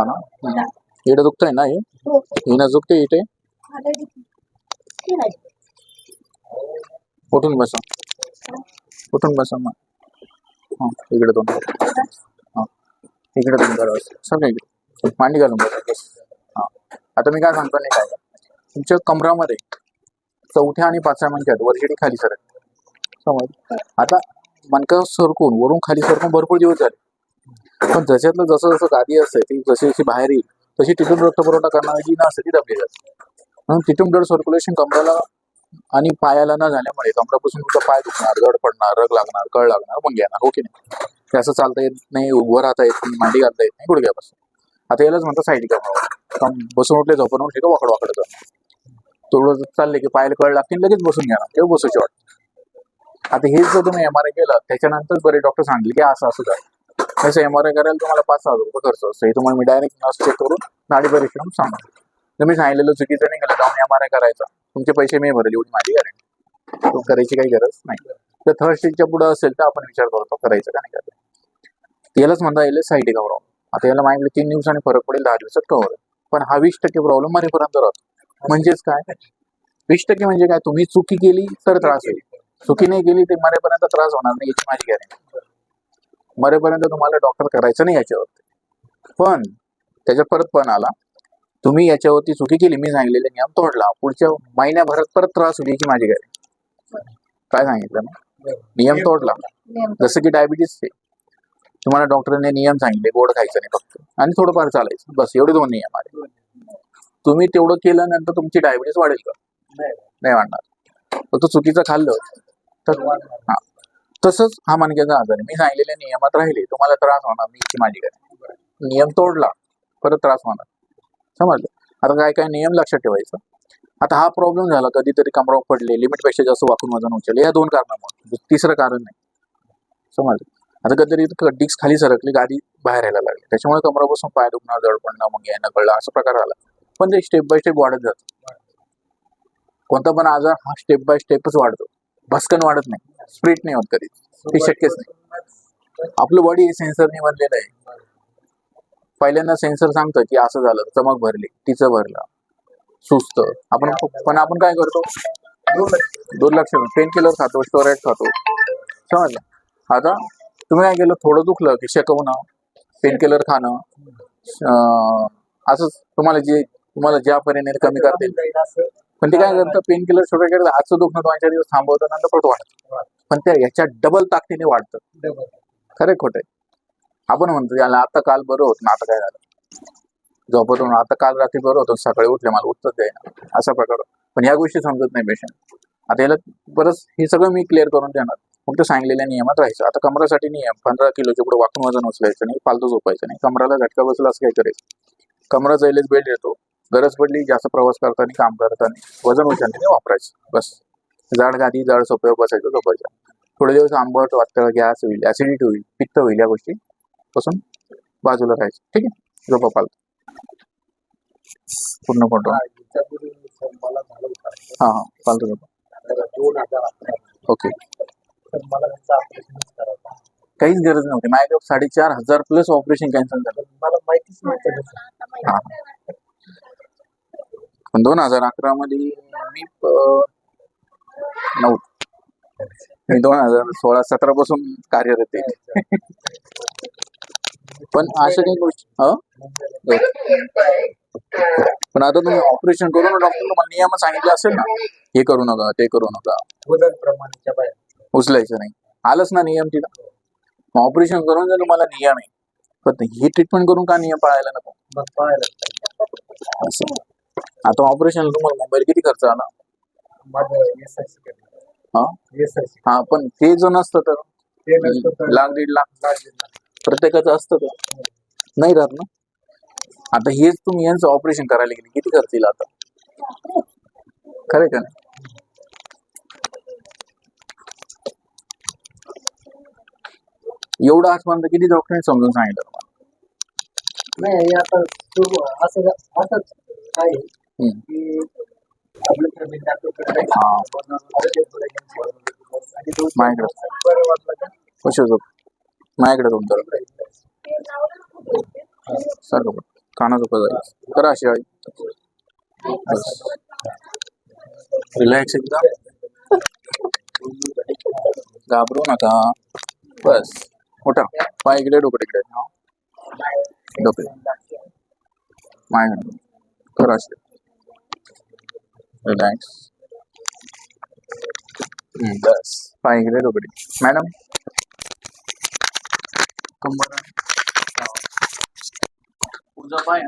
हा ना इकडे दुखतंय ना हे? हिनं दुखते इथे? उठून बसा. उठून बसा मग. हा इकडे दोन. हा इकडे दोन करा सर इकडे. मांडी घालून बसा. हा. आता मी काय सांगतो नाही काय तुमच्या कमरामध्ये चौथ्या आणि पाचव्या मणक्यात वरशिडी खाली सरक. समज आता मणका सरकून वरून खाली सरकून भरपूर दिवस झाले. पण त्याच्यातलं जसं जसं गादी असते ती जशी जशी बाहेर येईल तशी तिथून रक्त पुरवठा करणारी जी ना असते ती दबली जाते. म्हणून तिथून ब्लड सर्क्युलेशन कमराला आणि पायाला न झाल्यामुळे कमरापासून तुमचा पाय दुखणार गड पडणार रग लागणार कळ लागणार पण येणार हो की नाही? ते असं चालता येत नाही उभं राहता येत नाही मांडी घालता येत नाही गुडघ्यापासून. आता यालाच म्हणतात साईड कमरा कम बसून उठले झोपून उठले का वाकड वाकड जाणार थोडं चालले की पायाला कळ लागतील लगेच बसून घेणार किंवा बसूची वाटत आता हेच जर तुम्ही एम आर आय केलं त्याच्यानंतर बरे डॉक्टर सांगले की असं असं झालं. त्याचं एम आर आय करायला तुम्हाला पाच हजार रुपये खर्च असतो. हे तुम्हाला मी डायरेक्ट नर्स चेक करून नाडी परीक्षण सांगा तुम्ही सांगितलेलं चुकीचं नाही केलं जाऊन एम आर आय करायचा. तुमचे पैसे मी भरले एवढी माझी गॅरंटी तो करायची काही गरज नाही. तर थर्ड स्टेजच्या पुढे असेल तर आपण विचार करतो करायचं का नाही करायचं. यालाच म्हणता येईल साईड प्रॉब्लेम आता याला मागितलं तीन दिवसांनी फरक पडेल दहा दिवसात कव्हर पण हा वीस टक्के प्रॉब्लेम मरेपर्यंत राहतो. म्हणजेच काय? वीस टक्के म्हणजे काय? तुम्ही चुकी केली तर त्रास होईल. चुकी नाही केली तर मरेपर्यंत त्रास होणार नाही याची माझी गॅरंटी मरेपर्यंत तुम्हाला डॉक्टर करायचं नाही याच्यावरती. पण त्याच्यात परत पण आला. तुम्ही याच्यावरती चुकी केली मी सांगितलेले नियम तोडला. पुढच्या महिन्याभरात परत त्रास होईल याची माझी गॅरंटी काय सांगितलं ना नियम तोडला. जसं की डायबिटीस आहे तुम्हाला डॉक्टरने नियम सांगितले गोड खायचं नाही फक्त. आणि थोडंफार चालायचं. बस एवढे दोन नियम आले. तुम्ही तेवढं केल्यानंतर तुमची डायबिटीस वाढेल का? नाही. वाढणार. फक्त चुकीचं खाल्लं. तर हा. तसंच हा मानक्याचा आजार मी सांगितलेल्या नियमात राहिले. तुम्हाला त्रास होणार मी माझी काय नियम तोडला परत त्रास होणार. समजलं? आता काय काय नियम लक्षात ठेवायचं? आता हा प्रॉब्लेम झाला कधीतरी कमरावर पडले लिमिटपेक्षा जास्त वाकून वजन उचलले या दोन कारणामुळे. तिसरं कारण नाही. समजलं? आता कधीतरी डिक्स खाली सरकली गाडी बाहेर यायला लागली. त्याच्यामुळे कमरापासून पाय दुखणं जड पडणं मग यायला कळलं असा प्रकार आला. पण ते स्टेप बाय स्टेप वाढत जातं. कोणता पण आजार हा स्टेप बाय स्टेपच वाढतो. भस्कन वाढत नाही. स्प्रिट नाही होत कधी. ते शक्यच नाही. आपलं बॉडी हे सेन्सरने बनलेलं आहे. पहिल्यांदा सेन्सर सांगतं की असं झालं चमक भरली तिचं भरलं. सुस्त. आपण पण आपण काय करतो? दुर्लक्ष पेन किलर खातो स्टोरेट खातो. समजलं? आता तुम्ही काय केलं? थोडं दुखलं की शेकवणं पेन किलर खाणं. असंच तुम्हाला जे तुम्हाला ज्या पर्यायाने कमी करतील पण ते काय करतं? पेन किलर छोट्या आजचं दुखणं दोन चार दिवस थांबवतं नंतर परत वाढतं. पण त्या याच्या डबल ताकदीने वाढतं. खरे खोटे आपण म्हणतो याला आता काल बरं होत ना आता काय झालं? झोपतून आता काल रात्री बरं होतं सकाळी उठले मला उत्तर द्यायना असा प्रकार पण ह्या गोष्टी समजत नाही पेशंट आता याला बरंच हे सगळं मी क्लिअर करून देणार. फक्त सांगलेल्या नियमात राहायचं. आता कमरासाठी नियम पंधरा किलोच्या पुढे वाकून वजन उचलायचं नाही फालतू झोपायचं नाही. कमराला झटका बसला असं काय करायचं कमरा जायलेच बेल्ट येतो गरज पडली जास्त प्रवास करताना काम करताना वजन उचलणे वापरायचं. बस. जाड गादी जाड सोप्यावर बसायचं झोपायचं. थोडे दिवस आंबट वाटतं गॅस होईल ऍसिडिटी होईल पित्त होईल या गोष्टी पासून बाजूला राहायचं. ठीक आहे? झोपा पालतो पूर्ण फोटो हा हा पालतो झोपा ओके. काहीच गरज नव्हती. माझ्याकडे साडेचार हजार प्लस ऑपरेशन कॅन्सल झालं. मला माहितीच नव्हतं. हा. पण दोन हजार अकरा मध्ये मी नऊ मी दोन हजार सोळा सतरा पासून कार्यरत आहे. पण अशा काही गोष्टी पण आता तुम्ही ऑपरेशन करून डॉक्टर तुम्हाला नियम सांगितलं असेल ना हे करू नका ते करू नका. उचलायचं नाही. आलंच ना नियम तिला ऑपरेशन करून जर तुम्हाला नियम आहे पण ही ट्रीटमेंट करून का नियम पाळायला नको? असं. आता ऑपरेशन तुम्हाला मोबाईल किती खर्च आला? हा? हा पण ते जर नसतं तर? दीड लाख दीड लाख. प्रत्येकाचं असतं तर नाही राहत ना? आता हेच तुम्ही यांचं ऑपरेशन करायला गेले किती खर्च येईल आता? खरं का नाही? एवढं आजपर्यंत किती डॉक्टरांनी समजून सांगितलं तुम्हाला? माझ्याकडे. बरं वाटलं का कशी झोप माझ्याकडे दोन तर. सारखं काना दुखत आहे. करा अशी आई. रिलॅक्स एकदम घाबरू नका. बस. उठा. पाय इकडे डोकं इकडे डोके. माझ्याकडे. करा अशी. रिलॅक्स बस पाय इकडे डोकं तिकडे मॅडम कंबर उजवा पाय